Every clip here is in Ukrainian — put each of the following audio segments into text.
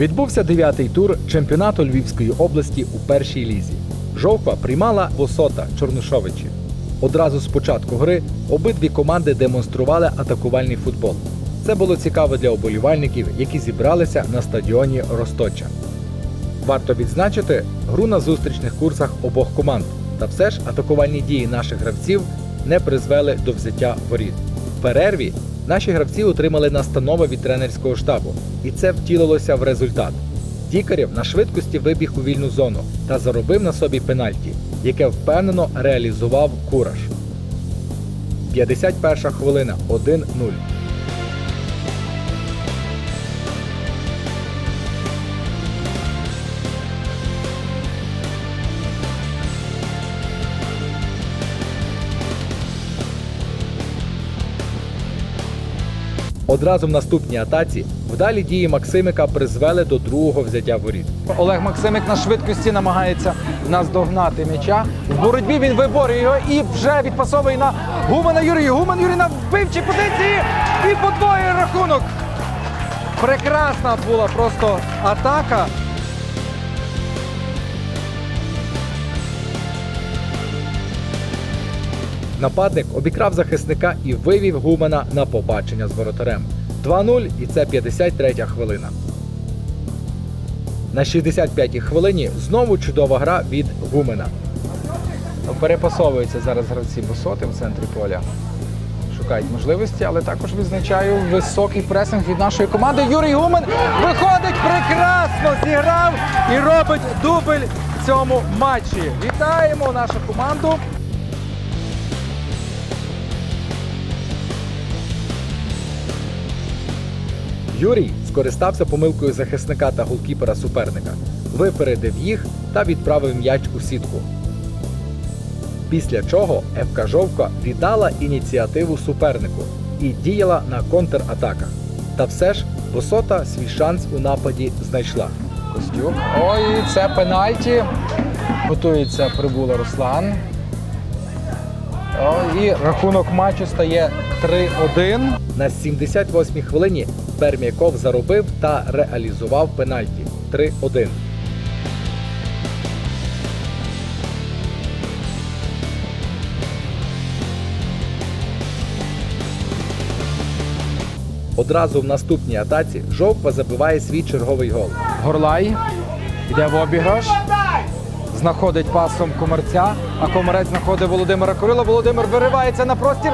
Відбувся дев'ятий тур чемпіонату Львівської області у першій лізі. Жовква приймала Восота Чорнушовичі. Одразу з початку гри обидві команди демонстрували атакувальний футбол. Це було цікаво для оболівальників, які зібралися на стадіоні Росточа. Варто відзначити гру на зустрічних курсах обох команд. Та все ж атакувальні дії наших гравців не призвели до взяття воріт. В перерві наші гравці отримали настанови від тренерського штабу, і це втілилося в результат. Тікарів на швидкості вибіг у вільну зону та заробив на собі пенальті, яке впевнено реалізував Кураш. 51 хвилина 1-0. Одразу в наступній атаці вдалі дії Максимика призвели до другого взяття воріт. Олег Максимик на швидкості намагається наздогнати м'яча. В боротьбі він виборює його і вже відпасовує на Гумана Юрія. Гуман Юрій на вбивчій позиції і подвоє рахунок. Прекрасна була просто атака. Нападник обікрав захисника і вивів Гумана на побачення з воротарем. 2-0 і це 53 хвилина. На 65-й хвилині знову чудова гра від Гумена. Перепасовуються зараз гравці Босоти в центрі поля. Шукають можливості, але також відзначаю високий пресинг від нашої команди. Юрій Гумен виходить прекрасно, зіграв і робить дубль в цьому матчі. Вітаємо нашу команду. Юрій скористався помилкою захисника та голкіпера суперника, випередив їх та відправив м'яч у сітку. Після чого ФК Жовка віддала ініціативу супернику і діяла на контратаках. Та все ж Босота свій шанс у нападі знайшла. Костюк. Ой, це пенальті. Готується прибула Руслан. І рахунок матчу стає 3-1. На 78-й хвилині Пермяков заробив та реалізував пенальті 3-1. Одразу в наступній атаці Жовква забиває свій черговий гол. Горлай йде в обіграш. Знаходить пасом комерця, а комерець знаходить Володимира Курила. Володимир виривається на простір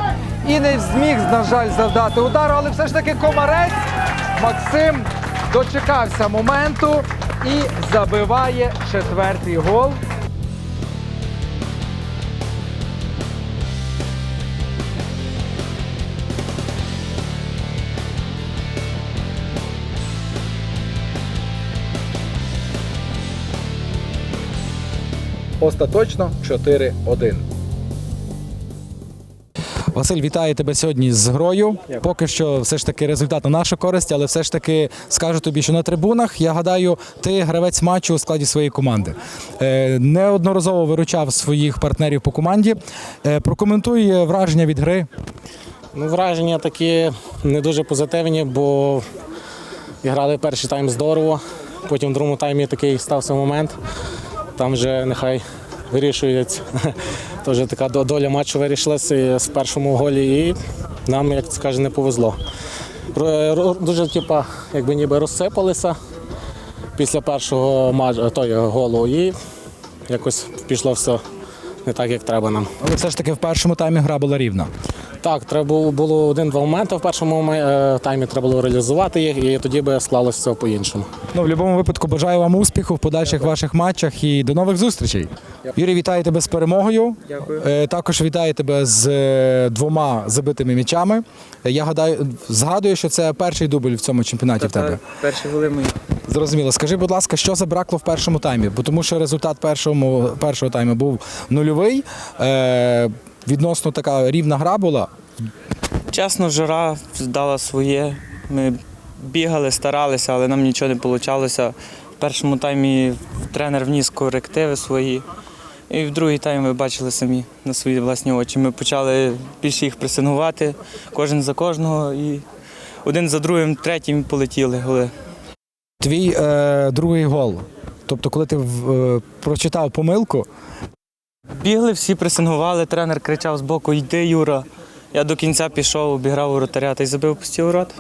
і не зміг, на жаль, завдати удару, але все ж таки комарець Максим дочекався моменту і забиває четвертий гол. Остаточно 4-1. Василь, вітаю тебе сьогодні з грою. Поки що, все ж таки, результат на нашу користь, але все ж таки скажу тобі, що на трибунах я гадаю, ти гравець матчу у складі своєї команди. Е, неодноразово виручав своїх партнерів по команді. Е, прокоментуй враження від гри. Ну, враження такі не дуже позитивні, бо грали перший тайм здорово. Потім в другому таймі такий стався момент. Там вже нехай вирішується. Теж така доля матчу вирішилася з першому голі, і нам, як це каже, не повезло. Дуже типа, якби ніби розсипалися після першого матчу, той, голу, і якось пішло все не так, як треба нам. Але все ж таки в першому таймі гра була рівна. Так, треба було- один-два моменти в першому е, таймі, треба було реалізувати їх, і тоді би склалося все по-іншому. Ну, в будь-якому випадку бажаю вам успіху в подальших ваших матчах і до нових зустрічей. Юрій, вітаю тебе з перемогою. Дякую. Також вітаю тебе з е, двома забитими м'ячами. Е, Я гадаю, згадую, що це перший дубль в цьому чемпіонаті в тебе. Перші голи мої. Зрозуміло. Скажи, будь ласка, що забракло в першому таймі? Бо тому що результат першого, першого тайму був нульовий. Е, відносно така рівна гра була. Чесно, жара дала своє. Ми бігали, старалися, але нам нічого не вийшло. В першому таймі тренер вніс корективи свої. І в другий тайм ви бачили самі на свої власні очі. Ми почали більше їх пресингувати, кожен за кожного, і один за другим, третім полетіли голи. Твій е, другий гол. Тобто, коли ти в- е, прочитав помилку, Бігли, всі пресингували, тренер кричав з боку Йди, Юра. Я до кінця пішов, обіграв воротаря та й забив пусті ворот.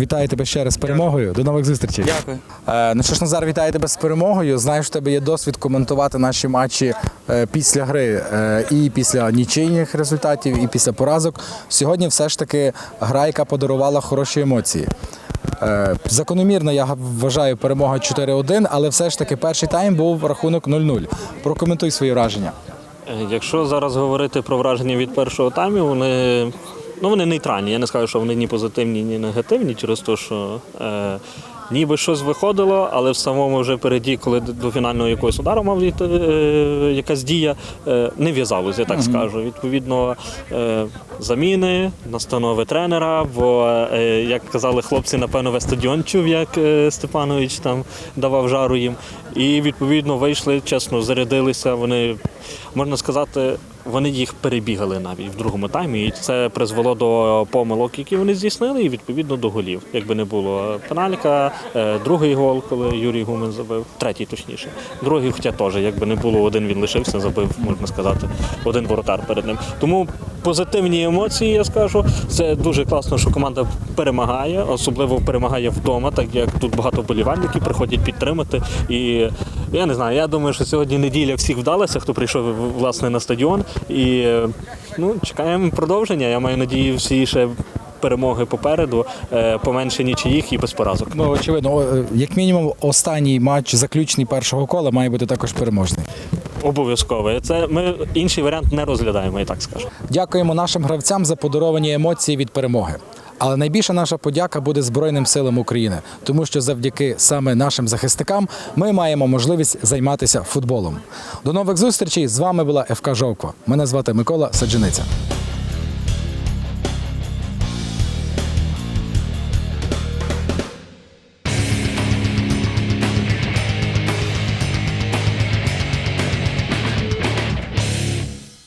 вітаю тебе ще раз з перемогою. До нових зустрічей. Дякую. Е, ну що ж, Назар, вітаю тебе з перемогою. Знаєш, у тебе є досвід коментувати наші матчі е, після гри е, і після нічийних результатів, і після поразок. Сьогодні все ж таки гра, яка подарувала хороші емоції. Е, закономірно, я вважаю, перемога 4-1, але все ж таки перший тайм був рахунок 0-0. Прокоментуй свої враження. Е, Якщо зараз говорити про враження від першого тайму, вони, ну, вони нейтральні. Я не скажу, що вони ні позитивні, ні негативні, через те, що е, ніби щось виходило, але в самому вже переді, коли до фінального якогось удару мав е, якась дія, е, не в'язалось, я так скажу. Відповідно, е, заміни, настанови тренера, бо, е, як казали хлопці, напевно, весь стадіон чув, як е, Степанович там давав жару їм. І відповідно вийшли, чесно, зарядилися. Вони можна сказати, вони їх перебігали навіть в другому таймі, і це призвело до помилок, які вони здійснили, і відповідно до голів. Якби не було пеналька, е, другий гол, коли Юрій Гумен забив, третій точніше. Другий, хоча теж, якби не було, один він лишився, забив, можна сказати, один воротар перед ним. Тому позитивні емоції, я скажу. Це дуже класно, що команда перемагає, особливо перемагає вдома, так як тут багато вболівальників приходять підтримати. І я не знаю, я думаю, що сьогодні неділя всіх вдалася, хто прийшов власне на стадіон. І ну, чекаємо продовження. Я маю надію, всі ще перемоги попереду, е, поменше нічиїх і без поразок. Ну, очевидно, як мінімум, останній матч, заключний першого кола, має бути також переможний. Обов'язково. Це ми інший варіант не розглядаємо, я так скажу. Дякуємо нашим гравцям за подаровані емоції від перемоги. Але найбільша наша подяка буде Збройним силам України, тому що завдяки саме нашим захисникам ми маємо можливість займатися футболом. До нових зустрічей з вами була ФК Жовква. Мене звати Микола Саджаниця.